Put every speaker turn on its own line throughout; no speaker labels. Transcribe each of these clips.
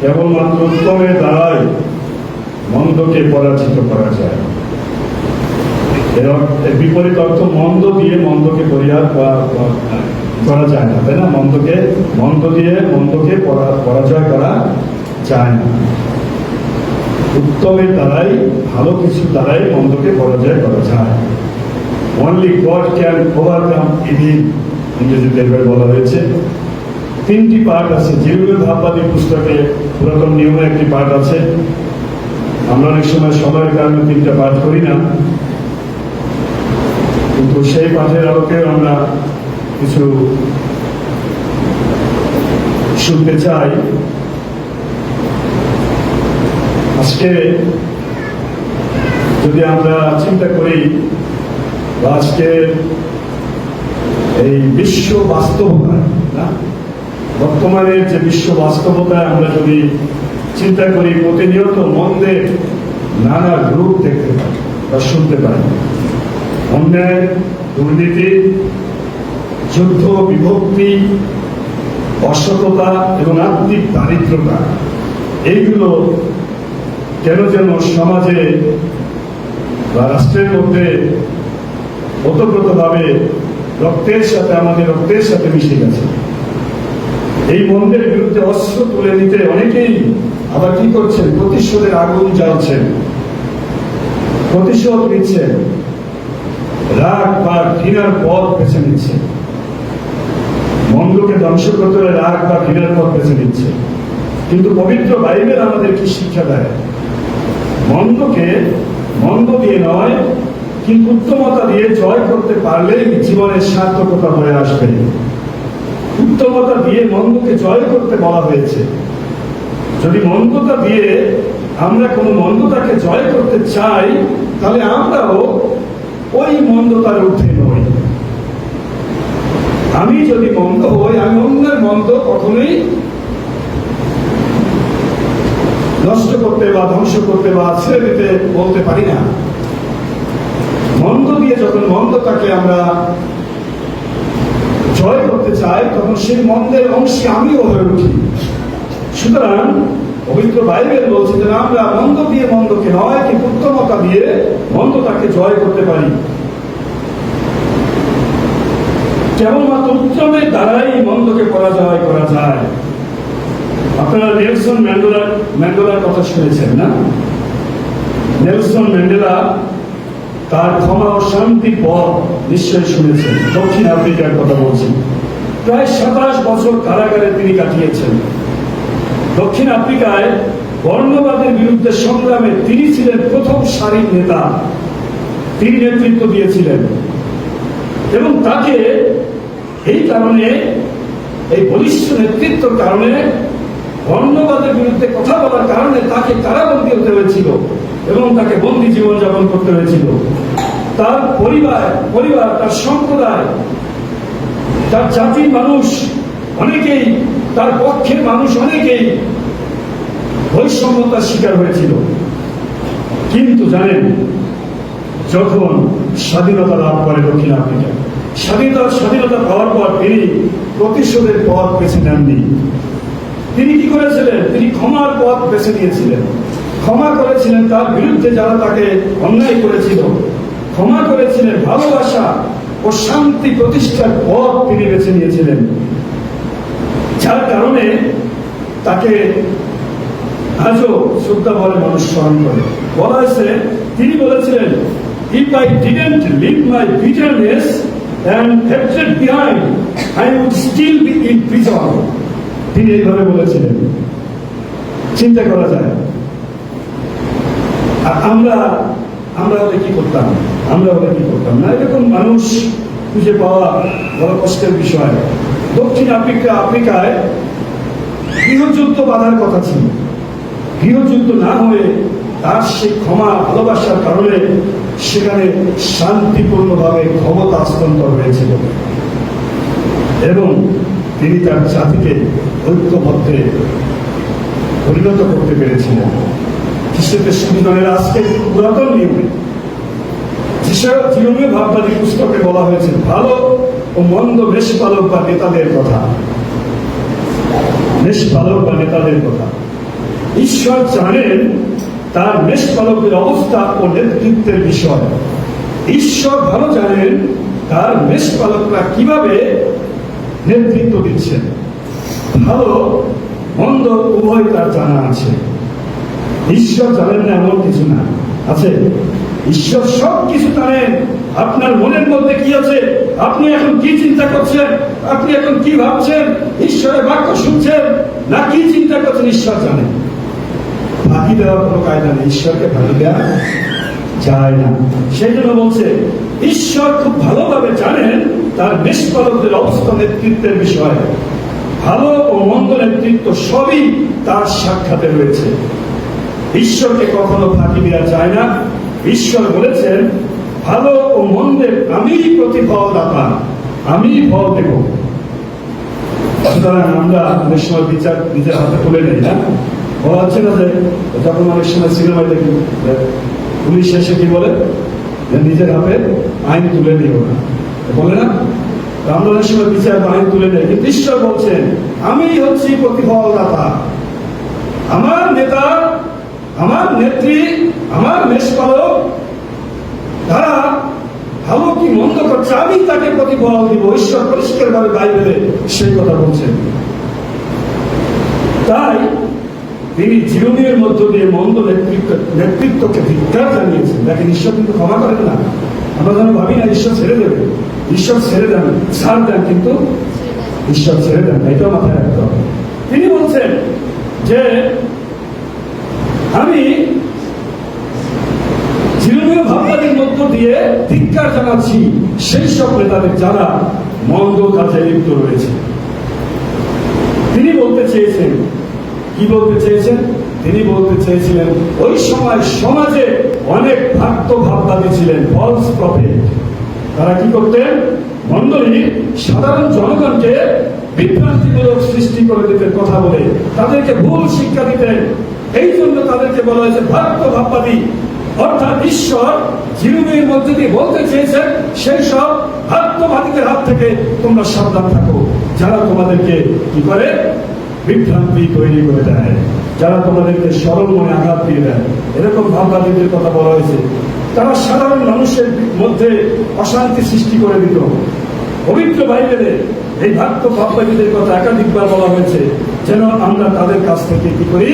কেবলমাত্র উত্তমের দ্বারাই মন্দকে পরাজিত করা যায়। এর বিপরীত অর্থ মন্দ দিয়ে মন্দকে পরিহার করা- যায় না, তাই না? মন্দকে, মন্দ দিয়ে মন্দকে পরা- পরাজয় করা যায় না। উত্তমের দ্বারাই ভালো কিছু দ্বারাই মন্দকে পরাজয় করা যায়। Only God can overcome evil ইংরেজিতে বলা হয়েছে। তিনটি পার্ট আছে। যেগুলো ভাববাদী পুস্তকে পুরাতন নিয়মে একটি পার্ট আছে। আমরা অনেক সময় সময়ের কারণে তিনটা পাঠ করি না। কিন্তু সেই পাঠের আলোকে আমরা কিছু শুনতে চাই। আজকে যদি আমরা চিন্তা করি আজকে এই বিশ্ব বাস্তবতা না? বর্তমানের যে বিশ্ব বাস্তবতায় আমরা যদি চিন্তা করি, প্রতিনিয়ত মন্দের নানা রূপ দেখতে পাই বা শুনতে পাই। অন্যায়, দুর্নীতি, যুদ্ধ, বিভক্তি, অসততা এবং আত্মিক দারিদ্রতা, এইগুলো কেন যেন সমাজে বা রাষ্ট্রের মধ্যে ওতপ্রোতভাবে রক্তের সাথে, আমাদের রক্তের সাথে মিশে গেছে। এই মন্দের বিরুদ্ধে অস্ত্র তুলে নিতে অনেকেই আবার কি করছেন? প্রতিশোধের আগুন জ্বালছেন। প্রতিশোধ নিচ্ছেন। রাগ বা ঘৃণার পথ বেছে নিচ্ছে মন্দকে ধ্বংস করতে হলে রাগ বা ঘৃণার পথ বেছে নিচ্ছে কিন্তু পবিত্র বাইবেল আমাদের কি শিক্ষা দেয়? মন্দকে মন্দ দিয়ে নয়, কিন্তু উত্তমতা দিয়ে জয় করতে পারলেই জীবনের সার্থকতা হয়ে আসবে। উত্তমতা দিয়ে মন্দকে জয় করতে বলা হয়েছে। যদি মন্দতা দিয়ে আমরা কোনো মন্দতাকে জয় করতে চাই, তাহলে আমরাও ওই মন্দতার ঊর্ধ্বে নই। আমি যদি মন্দ হই, আমি অন্যের মন্দ কখনোই নষ্ট করতে বা ধ্বংস করতে বা ছেড়ে দিতে বলতে পারি না। মন্দ দিয়ে যখন মন্দতাকে আমরা জয় করতে চাই তখন সেই মন্দের অংশে আমিও হয়ে উঠি। সুতরাং পবিত্র বাইবেল বলছে যে আমরা মন্দ দিয়ে মন্দকে নয়, কিন্তু উত্তমতা দিয়ে মন্দতাকে জয় করতে পারি। কেবলমাত্র উত্তমের দ্বারাই মন্দকে পরাজয় করা যায়। আপনারা নেলসন ম্যান্ডেলার ম্যান্ডেলার কথা শুনেছেন না? নেলসন ম্যান্ডেলা তার ক্ষমা ও শান্তি পথ নিশ্চয়ই শুনেছেন। দক্ষিণ আফ্রিকার কথা বলছি। প্রায় সাতাশ বছর কারাগারে তিনি কাটিয়েছেন। দক্ষিণ আফ্রিকায় বর্ণবাদের বিরুদ্ধে সংগ্রামে তিনি ছিলেন প্রথম সারির নেতা। তিনি নেতৃত্ব দিয়েছিলেন। এবং তাকে এই কারণে, এই বলিষ্ঠ নেতৃত্বের কারণে বর্ণবাদের বিরুদ্ধে কথা বলার কারণে তাকে কারাবন্দী হতে হয়েছিল। এবং তাকে বন্দী জীবন যাপন করতে হয়েছিল। তার পরিবার পরিবার, তার সম্প্রদায়, তার জাতির মানুষ অনেকেই, তার পক্ষের মানুষ অনেকেই বৈষম্যতার শিকার হয়েছিল। কিন্তু জানেন, যখন স্বাধীনতা লাভ করে দক্ষিণ আফ্রিকা, স্বাধীনতা স্বাধীনতা পাওয়ার পর তিনি প্রতিশোধের পথ বেছে নেননি। তিনি কি করেছিলেন? তিনি ক্ষমার পথ বেছে নিয়েছিলেন। ক্ষমা করেছিলেন তার বিরুদ্ধে যারা তাকে অন্যায় করেছিল। ক্ষমা করেছিলেন, ভালোবাসা ও শান্তি প্রতিষ্ঠার পথ তিনি বেছে নিয়েছিলেন। যার কারণে তাকে আজও শ্রদ্ধা বলে মানুষ স্মরণ করে। বলা হয়েছে, তিনি বলেছিলেন if I didn't leave my bitterness and hatred behind I would still be in prison তিনি এইভাবে বলেছিলেন। চিন্তা করা যায় আমরা আমরা হলে কি করতাম? আমরা হলে কি করতাম না? এরকম মানুষ খুঁজে পাওয়া বড় কষ্টের বিষয়। দক্ষিণ আফ্রিকা, আফ্রিকায় গৃহযুদ্ধ বাধার কথা ছিল। গৃহযুদ্ধ না হয়ে তার সেই ক্ষমা, ভালোবাসার কারণে সেখানে শান্তিপূর্ণভাবে ক্ষমতা হস্তান্তর হয়েছিল। এবং তিনি তার জাতিকে ঐক্যবদ্ধে পরিণত করতে পেরেছিলেন। খ্রিস্টদের সংবিধানের আজকে পুরাতন নিয়মে যেসব জীবনীয় ভাববাদী পুস্তকে বলা হয়েছে, ভালো ও মন্দ বেশ পালক বা নেতাদের কথা। মেষপালক বা নেতাদের কথা। ঈশ্বর জানেন তার মেষপালকের অবস্থা ও নেতৃত্বের বিষয়। ঈশ্বর ভালো জানেন তার মেষপালকরা কীভাবে নেতৃত্ব দিচ্ছেন। ভালো, মন্দ উভয় তার জানা আছে। ঈশ্বর জানেন না এমন কিছু না। আছে? ঈশ্বর সব কিছু জানেন। আপনার মনের মধ্যে কি আছে? আপনি এখন কি চিন্তা করছেন? আপনি এখন কি ভাবছেন? ঈশ্বরের বাক্য শুনছেন? না কি চিন্তা করছেন? ঈশ্বর জানেন। ফাঁকি দেওয়ার কোনো কায়দা নেই। ঈশ্বরকে ফাঁকি দেওয়া যায় না। সেই জন্য বলছে, ঈশ্বর খুব ভালোভাবে জানেন তার নিষ্পালকদের অবস্থা নেতৃত্বের বিষয়। ভালো ও মন্দ নেতৃত্ব সবই তার সাক্ষাতে রয়েছে। ঈশ্বরকে কখনো ফাঁকি দেওয়া যায় না। ঈশ্বর বলেছেন, ভালো ও মন্দের আমি প্রতিফল দাতা, আমি ফল দেব। সুতরাং আমরা অনেক সময় বিচার নিজের হাতে তুলে নেই, না? বলা হচ্ছে না যে, যখন অনেক সময় সিনেমায় দেখি পুলিশ এসে কি বলে? নিজের হাতে আইন তুলে নিও না। বলে না? আমরা অনেক সময় বিচার বা আইন তুলে নেই, কিন্তু ঈশ্বর বলছেন, আমি হচ্ছি প্রতিফল দাতা। আমার নেতা আমার নেত্রী, আমার মেষপালক, তারা ভালো কি মন্দ করছে, আমি তাকে প্রতিফল দিব, ঈশ্বর পরিষ্কার ভাবে বাইবেলে সেই কথা বলছেন। তাই তিনি জীবনের মধ্য দিয়ে মন্দ নেতৃত্ব, নেতৃত্বকে ধিক্কার জানিয়েছেন। দেখেন, ঈশ্বর কিন্তু ক্ষমা করেন না। আমরা যেন ভাবি না, ঈশ্বর ছেড়ে দেবে। ঈশ্বর ছেড়ে দেন, ছাড় দেন, কিন্তু ঈশ্বর ছেড়ে দেন এটাও মাথায় রাখতে হবে। তিনি বলছেন যে আমি জীবনীয় ভাবনাদের মধ্য দিয়ে ধিক্কার জানাচ্ছি সেই সব নেতাদের যারা মন্দ কাজে লিপ্ত রয়েছে। তিনি বলতে চেয়েছেন, কি বলতে চেয়েছেন? তিনি বলতে চেয়েছিলেন, ওই সময় সমাজে অনেক ভ্রাত্য ভাববাদী ছিলেন ফলস প্রফেট তারা কি করতেন? মন্ডলী সাধারণ জনগণকে বিভ্রান্তিমূলক সৃষ্টি করে দিতেন, কথা বলে। তাদেরকে ভুল শিক্ষা দিতেন। এই জন্য তাদেরকে বলা হয়েছে ভ্রাত্য ভাববাদী। অর্থাৎ ঈশ্বর জীবনের মধ্যে দিয়ে বলতে চেয়েছেন, সেই সব ভ্রাত্যবাদীদের হাত থেকে তোমরা সাবধান থাকো। যারা তোমাদেরকে কি করে? বিভ্রান্তি তৈরি করে দেয়। যারা তোমাদেরকে সরল মনে আঘাত দিয়ে দেয়। এরকম ভাববাদীদের কথা বলা হয়েছে। তারা সাধারণ মানুষের মধ্যে অশান্তি সৃষ্টি করে দিত। পবিত্র বাইবেলে এই ভাগ্য ভাববাদীদের কথা একাধিকবার বলা হয়েছে, যেন আমরা তাদের কাছ থেকে কি করি?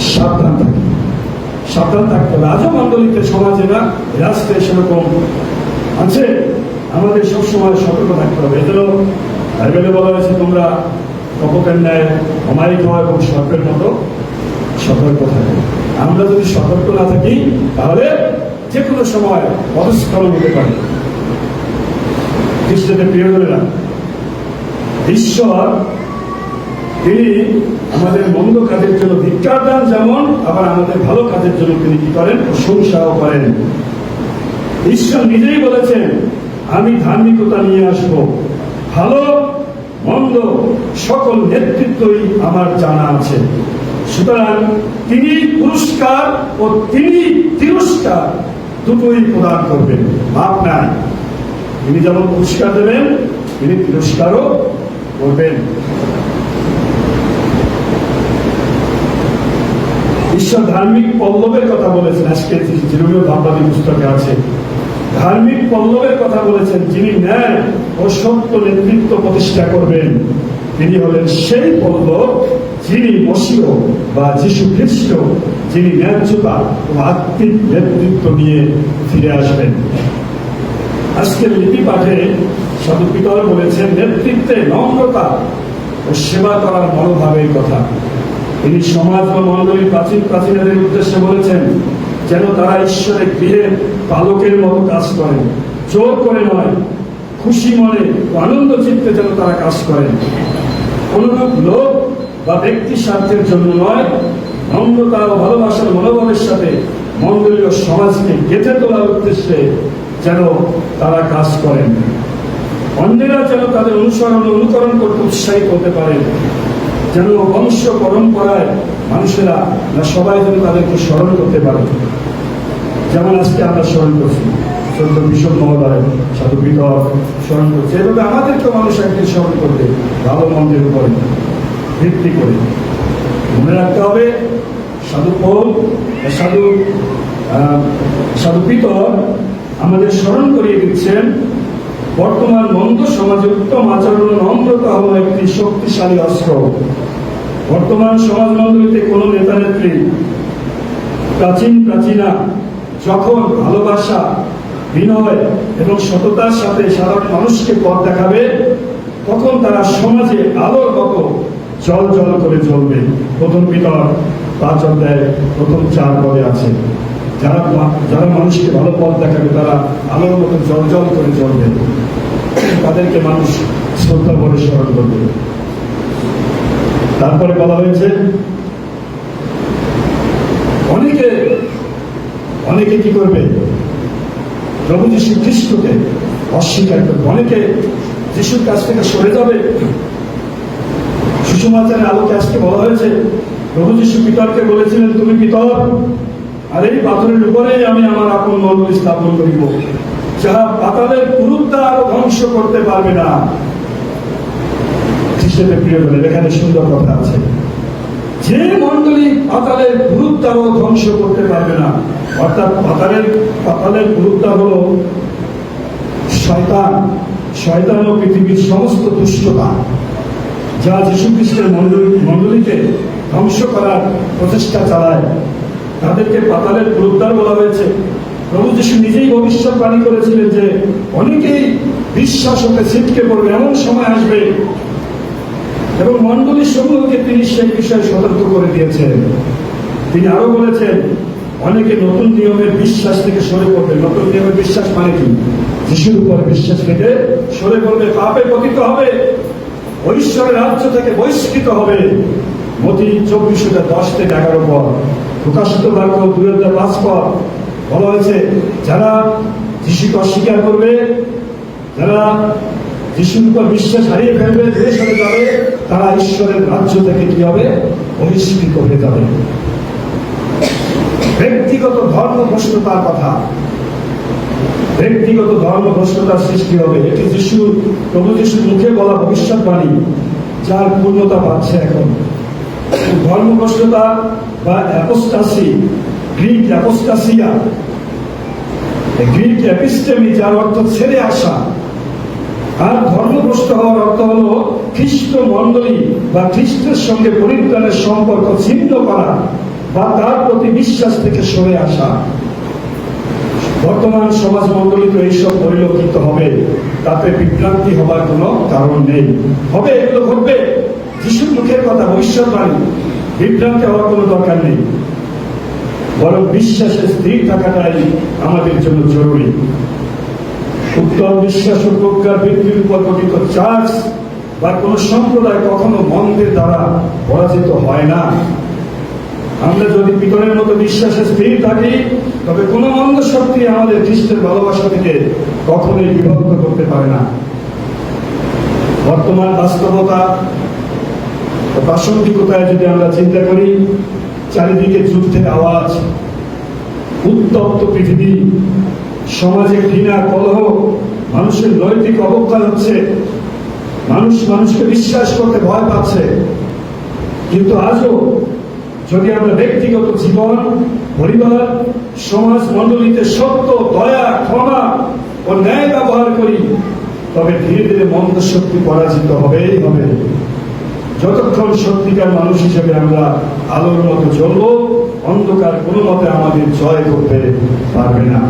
সাবধান থাকি সাবধান থাকতে হবে। আজও মন্ডলীতে সমাজে না, রাষ্ট্রে সেরকম আছে। আমাদের সবসময় সতর্ক থাকতে হবে। এজন্য বাইবেলে বলা হয়েছে, তোমরা কপটের ন্যায় অমায়িক হওয়া এবং সর্পের মতো সতর্ক থাকে। আমরা যদি সতর্ক না থাকি, তাহলে যে কোনো সময় পদস্খলন হতে পারে। খ্রিস্টদের প্রিয় ঈশ্বর তিনি আমাদের মন্দ কাজের জন্য ধিক্কার দেন যেমন, আবার আমাদের ভালো কাজের জন্য তিনি কি করেন? প্রশংসাও করেন। ঈশ্বর নিজেই বলেছেন, আমি ধার্মিকতা নিয়ে আসব। ভালো, মন্দ, সকল নেতৃত্বই আমার জানা আছে। সুতরাং তিনি পুরস্কার ও তিনি তিরস্কার দুটোই প্রদান করবেন। মাপ নাই। তিনি যেমন পুরস্কার দেবেন, তিনি তিরস্কারও করবেন। ঈশ্বর ধার্মিক পল্লবের কথা বলেছেন, আজকে জিরুমীয় ভাববাদী পুস্তকে আছে। ধার্মিক পল্লবের কথা বলেছেন, যিনি ন্যায় ও সত্য নেতৃত্ব প্রতিষ্ঠা করবেন, তিনি হলেন সেই পল্লব যিনি মসীয় বা যিশু খ্রিস্ট, যিনি ন্যায্যতা ও আত্মিক নেতৃত্ব নিয়ে ফিরে আসবেন। আজকের লিপি পাঠে সাধু পিতর বলেছেন, নেতৃত্বে নম্রতা ও সেবা করার মনোভাবের কথা। তিনি সমাজ ও মন্ডলীর প্রাচীন প্রাচীনদের উদ্দেশ্যে বলেছেন, যেন তারা ঈশ্বরের গৃহে পালকের মতো কাজ করেন। জোর করে নয়, খুশি মনে আনন্দ চিত্তে যেন তারা কাজ করেন। অনুরূপ লোক বা ব্যক্তি স্বার্থের জন্য নয়, নম্রতা ও ভালোবাসার মনোভাবের সাথে মন্ডলীয় সমাজকে গেঁথে তোলার উদ্দেশ্যে যেন তারা কাজ করেন। অন্যেরা যেন তাদের অনুসরণ অনুকরণ করতে উৎসাহিত হতে পারেন। যেন বংশ পরম্পরায় মানুষেরা না সবাই যেন তাদেরকে স্মরণ করতে পারে। যেমন আজকে আমরা স্মরণ করছি সত্য বিশপ মহোদয় সাধু বিতর স্মরণ করছে। এভাবে আমাদেরকেও মানুষ একদিন স্মরণ করবে, ভালো মন্দের উপরে ভিত্তি করে। মনে রাখতে হবে, সাধু পৌল সাধু সাধু পিতর আমাদের স্মরণ করিয়ে দিচ্ছেন বর্তমান মন্দ সমাজে উত্তম আচরণ নম্রতা হল একটি শক্তিশালী অস্ত্র। বর্তমান সমাজ মন্ডলীতে কোন নেতা নেত্রী, প্রাচীন প্রাচীনা, যখন ভালোবাসা, বিনয় এবং সততার সাথে সাধারণ মানুষকে পথ দেখাবে, তখন তারা সমাজে আলোর মতো জল জল করে জ্বলবে। প্রথম পিতর, পাঁচ অধ্যায় প্রথম চার পদে আছে। যারা যারা মানুষকে ভালো পথ দেখাবে, তারা আলোর মতো জল জল করে জ্বলবে তাদেরকে মানুষ শ্রদ্ধা করে স্মরণ করবে। তারপরে বলা হয়েছে, অনেকে অনেকে কি করবে? প্রভু যীশু খ্রিস্টকে অস্বীকার করবে। অনেকে যিশুর কাছ থেকে সরে যাবে। সুষমাচারের আলোকে আজকে বলা হয়েছে প্রভু যীশু পিতরকে বলেছিলেন, তুমি পিতর আর এই পাথরের উপরেই আমি আমার আপন মন্দির স্থাপন করিব। যাহা পাতালের পুরুত্বা আরও ধ্বংস করতে পারবে না। খ্রিস্টের প্রিয় বলে এখানে সুন্দর কথা আছে। যে মন্ডলী পাতালের গুরুত্বাও ধ্বংস করতে পারবে না, অর্থাৎ পাতালের পাতালের গুরুত্ব হল শয়তান। শয়তান ও পৃথিবীর সমস্ত দুষ্টতা, যা যীশু খ্রিস্টের মণ্ডলী, মণ্ডলীকে ধ্বংস করার প্রচেষ্টা চালায়। তাদেরকে পাতালের গুরুদ্বার বলা হয়েছে। প্রভু যীশু নিজেই ভবিষ্যৎবাণী করেছিলেন যে অনেকেই বিশ্বাস হতে ছিটকে পড়বে, এমন সময় আসবে। এবং মন্ডলীর সমূহকে তিনি সেই বিষয়ে সতর্ক করে দিয়েছেন। তিনি আরও বলেছেন, অনেকে নতুন নিয়মের বিশ্বাস থেকে সরে পড়বে। নতুন নিয়মের বিশ্বাস মানে কি? যিশুর উপর বিশ্বাস থেকে সরে পড়বে, পাপে পতিত হবে ঐশ্বরের রাজ্য থেকে বহিষ্কৃত হবে। মতি চব্বিশ হাজার দশ থেকে এগারো পর। প্রকাশিত বাক্য দুই হাজার পাঁচ পর বলা হয়েছে। যারা যিশুকে অস্বীকার করবে, যারা উপর বিশ্বাস হারিয়ে ফেলবে দেশ সরে যাবে, তারা ঈশ্বরের রাজ্য থেকে কি হবে? বহিষ্কৃত হয়ে যাবে। ব্যক্তিগত ধর্মভ্রষ্টতার কথা। ব্যক্তিগত ধর্মভ্রষ্টতার সৃষ্টি হবে। এটি যিশু, প্রভু যিশুর মুখে বলা ভবিষ্যৎবাণী, যার পূর্ণতা পাচ্ছে এখন। ধর্মভ্রষ্টতা বা অ্যাপোস্টাসি, গ্রিক অ্যাপোস্টাসিয়া। গ্রিক অ্যাপিস্টেমি, যার অর্থ ছেড়ে আসা। আর ধর্মভ্রষ্ট হওয়ার অর্থ হল খ্রিস্ট মণ্ডলী বা খ্রিস্টের সঙ্গে পরিত্রাণের সম্পর্ক ছিন্ন করা বা তার প্রতি বিশ্বাস থেকে সরে আসা। বর্তমান সমাজ মণ্ডলী তো এইসব পরিলক্ষিত হবে। তাতে বিভ্রান্তি হবার কোনো কারণ নেই। হবে এগুলো ঘটবে। যিশুর মুখের কথা, ভবিষ্যৎবাণী। বিভ্রান্তি হওয়ার কোনো দরকার নেই। বরং বিশ্বাসে স্থির থাকাটাই আমাদের জন্য জরুরি। উত্তম বিশ্বাস ও প্রজ্ঞার ভিত্তির উপর গঠিত চার্চ বা কোন সম্প্রদায় কখনো মন্দের দ্বারা পরাজিত হয় না। আমরা যদি পিতরের মতো বিশ্বাসে স্থির থাকি, তবে কোন মন্দ শক্তি আমাদের খ্রিস্টের ভালোবাসা থেকে কখনোই বিভক্ত করতে পারে না। বর্তমান বাস্তবতা প্রাসঙ্গিকতায় যদি আমরা চিন্তা করি, চারিদিকে যুদ্ধের আওয়াজ, উত্তপ্ত পৃথিবী সমাজে ঘৃণা, কলহ, মানুষের নৈতিক অবক্ষয় হচ্ছে, মানুষ মানুষকে বিশ্বাস করতে ভয় পাচ্ছে। কিন্তু আজও যদি আমরা ব্যক্তিগত জীবন, পরিবার, সমাজ মণ্ডলীতে সত্য, দয়া, ক্ষমা ও ন্যায় ব্যবহার করি, তবে ধীরে ধীরে মন্দ শক্তি পরাজিত হবেই হবে। যতক্ষণ সত্যিকার মানুষ হিসেবে আমরা আলোর মতো চলব, অন্ধকার কোনো মতে আমাদের জয় করতে পারবে না।